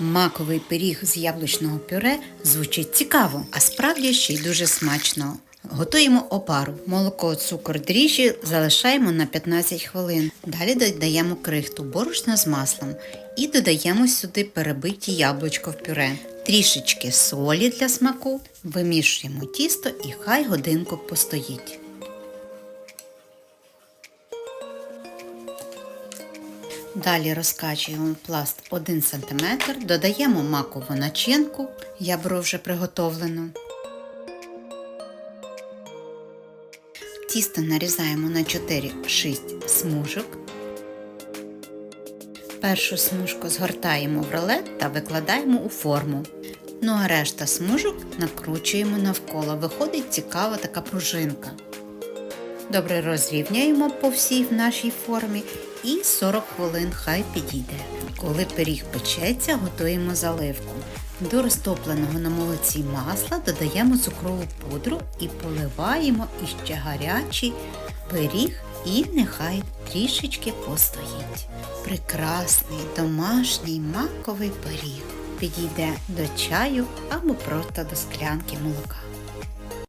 Маковий пиріг з яблучного пюре звучить цікаво, а справді ще й дуже смачно. Готуємо опару. Молоко, цукор, дріжджі залишаємо на 15 хвилин. Далі додаємо крихту, борошно з маслом і додаємо сюди перебиті яблучко в пюре. Трішечки солі для смаку, вимішуємо тісто і хай годинку постоїть. Далі розкачуємо пласт 1 см, додаємо макову начинку, я беру вже приготовлену. Тісто нарізаємо на 4-6 смужок. Першу смужку згортаємо в рулет та викладаємо у форму. Ну а решта смужок накручуємо навколо. Виходить цікава така пружинка. Добре розрівняємо по всій в нашій формі і 40 хвилин хай підійде. Коли пиріг печеться, готуємо заливку. До розтопленого на молоці масла додаємо цукрову пудру і поливаємо іще гарячий пиріг і нехай трішечки постоїть. Прекрасний домашній маковий пиріг підійде до чаю або просто до склянки молока.